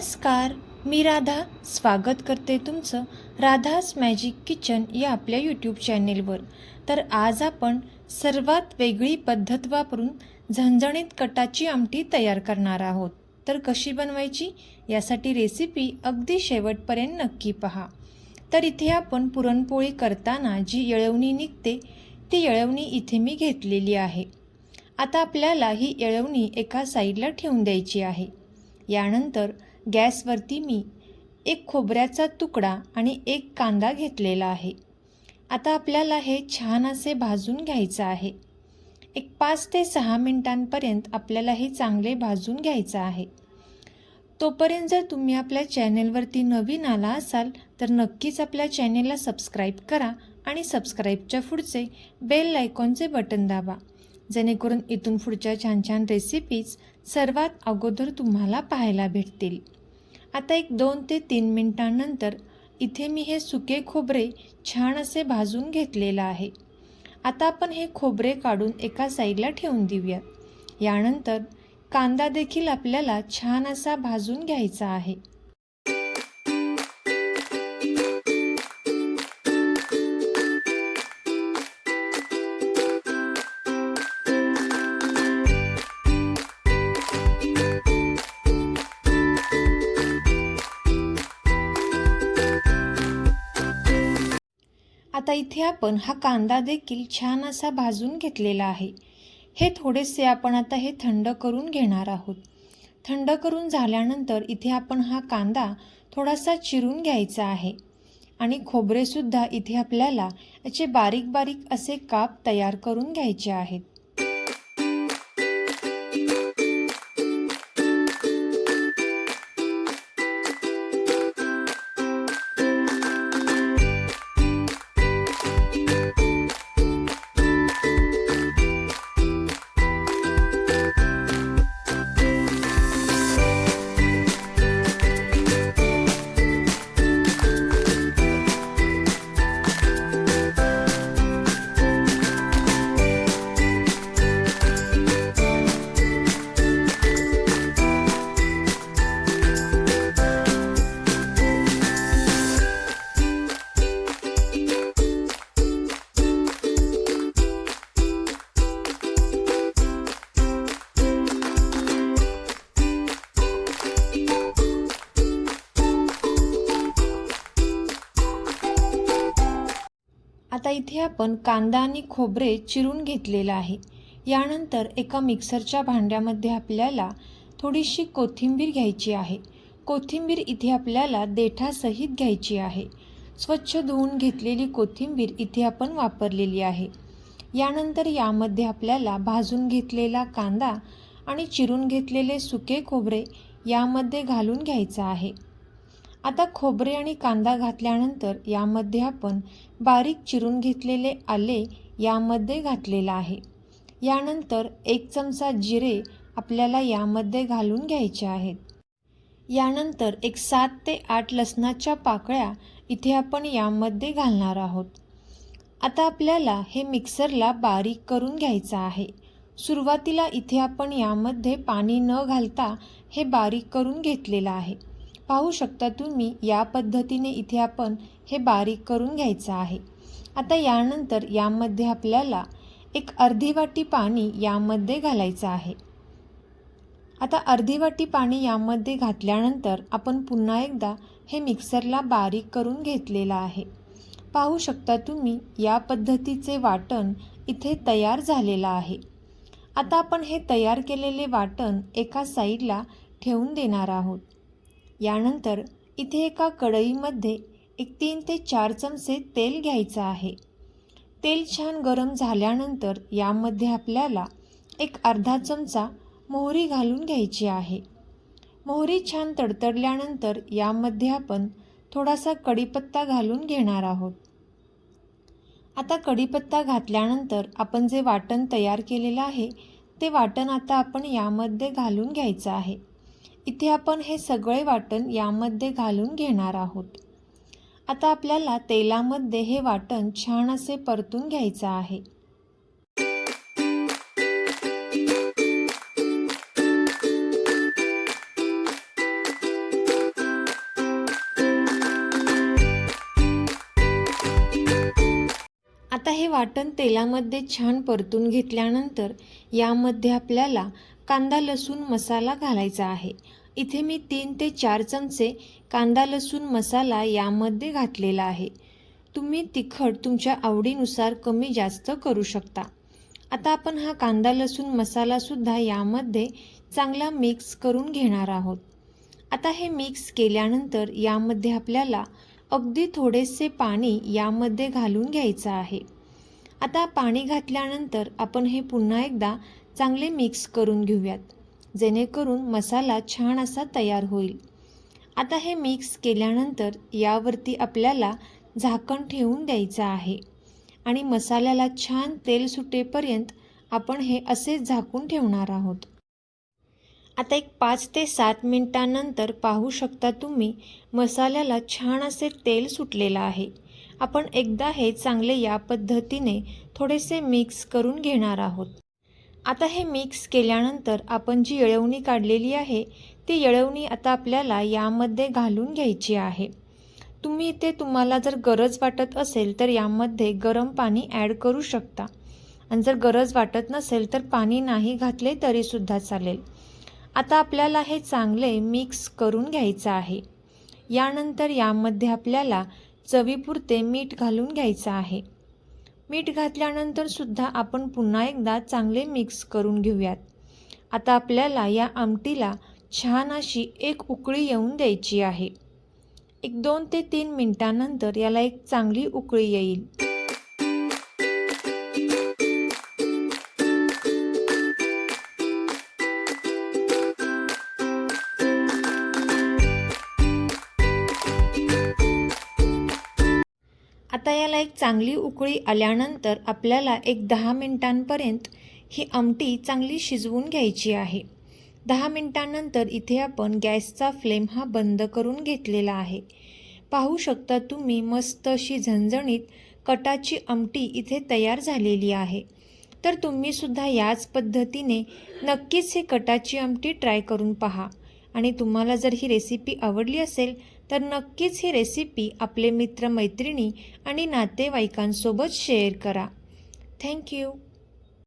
नमस्कार मी राधा. स्वागत करते तुमचं राधास मॅजिक किचन या आपल्या यूट्यूब चॅनेलवर तर आज आपण सर्वात वेगळी पद्धत वापरून झणझणीत कटाची आमटी तयार करणार आहोत. तर कशी बनवायची? यासाठी रेसिपी अगदी शेवटपर्यंत नक्की पहा. तर इथे आपण पुरणपोळी करताना जी येळवणी निघते ती येळवणी इथे मी घेतलेली आहे. आता आपल्याला ही येळवणी एका साईडला ठेवून द्यायची आहे. यानंतर गॅसवरती मी एक खोबऱ्याचा तुकडा आणि एक कांदा घेतलेला आहे. आता आपल्याला हे छान असे भाजून घ्यायचं आहे. एक पाच ते सहा मिनिटांपर्यंत आपल्याला हे चांगले भाजून घ्यायचं आहे. तोपर्यंत जर तुम्ही आपल्या चॅनेलवरती नवीन आला असाल तर नक्कीच आपल्या चॅनेलला सबस्क्राईब करा आणि सबस्क्राईबच्या पुढचे बेल आयकॉनचे बटन दाबा. जेणेकरून इथून पुढच्या छान छान रेसिपीज सर्वात अगोदर तुम्हाला पाहायला भेटतील. आता एक दोन ते तीन मिनटांनंतर इथे मी हे सुके खोबरे छान असे भाजून घेतलेलं आहे. आता आपण हे खोबरे काढून एका साईडला ठेवून देऊयात यानंतर कांदा देखील आपल्याला छान असा भाजून घ्यायचा आहे. आता इथे आपण हा कांदा देखील छान असा भाजून घेतलेला आहे. हे थोडेसे आपण आता हे थंड करून घेणार आहोत. थंड करून झाल्यानंतर इथे आपण हा कांदा थोडासा चिरून घ्यायचा आहे. आणि खोबरेसुद्धा इथे आपल्याला याचे बारीक बारीक असे काप तयार करून घ्यायचे आहेत. आता इथे आपण कांदा आणि खोबरे चिरून घेतलेलं आहे. यानंतर एका मिक्सरच्या भांड्यामध्ये आपल्याला थोडीशी कोथिंबीर घ्यायची आहे. कोथिंबीर इथे आपल्याला देठासहित घ्यायची आहे. स्वच्छ धुवून घेतलेली कोथिंबीर इथे आपण वापरलेली आहे. यानंतर यामध्ये आपल्याला भाजून घेतलेला कांदा आणि चिरून घेतलेले सुके खोबरे यामध्ये घालून घ्यायचं आहे. आता खोबरे आणि कांदा घातल्यानंतर यामध्ये आपण बारीक चिरून घेतलेले आले यामध्ये घातलेला आहे. यानंतर एक चमचा जिरे आपल्याला यामध्ये घालून घ्यायचे आहेत. यानंतर एक सात ते आठ लसणाच्या पाकळ्या इथे आपण यामध्ये घालणार आहोत. आता आपल्याला हे मिक्सरला बारीक करून घ्यायचं आहे. सुरुवातीला इथे आपण यामध्ये पाणी न घालता हे बारीक करून घेतलेलं आहे. पाहू शकता तुम्ही या पद्धतीने इथे आपण हे बारीक करून घ्यायचं आहे. आता यानंतर यामध्ये आपल्याला एक अर्धी वाटी पाणी यामध्ये घालायचं आहे. आता अर्धी वाटी पाणी यामध्ये घातल्यानंतर आपण पुन्हा एकदा हे मिक्सरला बारीक करून घेतलेलं आहे. पाहू शकता तुम्ही या पद्धतीचे वाटण इथे तयार झालेलं आहे. आता आपण हे तयार केलेले वाटण एका साईडला ठेवून देणार आहोत. यानंतर इथे एका कढईमध्ये एक तीन ते चार चमचे तेल घ्यायचं आहे. तेल छान गरम झाल्यानंतर यामध्ये आपल्याला एक अर्धा चमचा मोहरी घालून घ्यायची आहे. मोहरी छान तडतडल्यानंतर यामध्ये आपण थोडासा कढीपत्ता घालून घेणार आहोत. आता कढीपत्ता घातल्यानंतर आपण जे वाटण तयार केलेलं आहे ते वाटण आता आपण यामध्ये घालून घ्यायचं आहे. इथे आपण हे सगळे वाटण यामध्ये घालून घेणार आहोत. आता आपल्याला तेलामध्ये हे वाटण छान असे परतून घ्यायचं आहे. आता हे वाटण तेलामध्ये छान परतून घेतल्यानंतर यामध्ये आपल्याला कांदा लसूण मसाला घालायचा आहे. इथे मी तीन ते चार चमचे कांदा लसूण मसाला यामध्ये घातलेला आहे. तुम्ही तिखट तुमच्या आवडीनुसार कमी जास्त करू शकता. आता आपण हा कांदा लसूण मसालासुद्धा यामध्ये चांगला मिक्स करून घेणार आहोत. आता हे मिक्स केल्यानंतर यामध्ये आपल्याला अगदी थोडेसे पाणी यामध्ये घालून घ्यायचं आहे. आता पाणी घातल्यानंतर आपण हे पुन्हा एकदा चांगले मिक्स करून घेऊयात जेणेकरून मसाला छान असा तयार होईल. आता हे मिक्स केल्यानंतर यावरती आपल्याला झाकण ठेवून द्यायचं आहे आणि मसाल्याला छान तेल सुटेपर्यंत आपण हे असेच झाकून ठेवणार आहोत. आता एक पाच ते सात मिनटानंतर पाहू शकता तुम्ही मसाल्याला छान असे तेल सुटलेलं आहे. आपण एकदा हे चांगले या पद्धतीने थोडेसे मिक्स करून घेणार आहोत. आता हे मिक्स केल्यानंतर आपण जी येळवणी काढलेली आहे ती येळवणी आता आपल्याला यामध्ये घालून घ्यायची आहे. तुम्ही इथे तुम्हाला जर गरज वाटत असेल तर यामध्ये गरम पाणी ॲड करू शकता. आणि जर गरज वाटत नसेल तर पाणी नाही घातले तरीसुद्धा चालेल. आता आपल्याला हे चांगले मिक्स करून घ्यायचं आहे. यानंतर यामध्ये आपल्याला चवीपुरते मीठ घालून घ्यायचं आहे. मीठ घातल्यानंतर सुद्धा आपण पुन्हा एकदा चांगले मिक्स करून घेऊयात. आता आपल्याला या आमटीला छान अशी एक उकळी येऊन द्यायची आहे. एक दोन ते तीन मिनटानंतर याला एक चांगली उकळी येईल. आता याला एक चांगली उकळी आल्यानंतर आपल्याला एक दहा मिनिटांपर्यंत ही आमटी चांगली शिजवून घ्यायची आहे. दहा मिनिटांनंतर इथे आपण गॅसचा फ्लेम हा बंद करून घेतलेला आहे. पाहू शकता तुम्ही मस्त अशी झणझणीत कटाची आमटी इथे तयार झालेली आहे. तर तुम्हीसुद्धा याच पद्धतीने नक्कीच ही कटाची आमटी ट्राय करून पहा. आणि तुम्हाला जर ही रेसिपी आवडली असेल तर नक्कीच ही रेसिपी आपले मित्रमैत्रिणी आणि नातेवाईकांसोबत शेअर करा. थँक्यू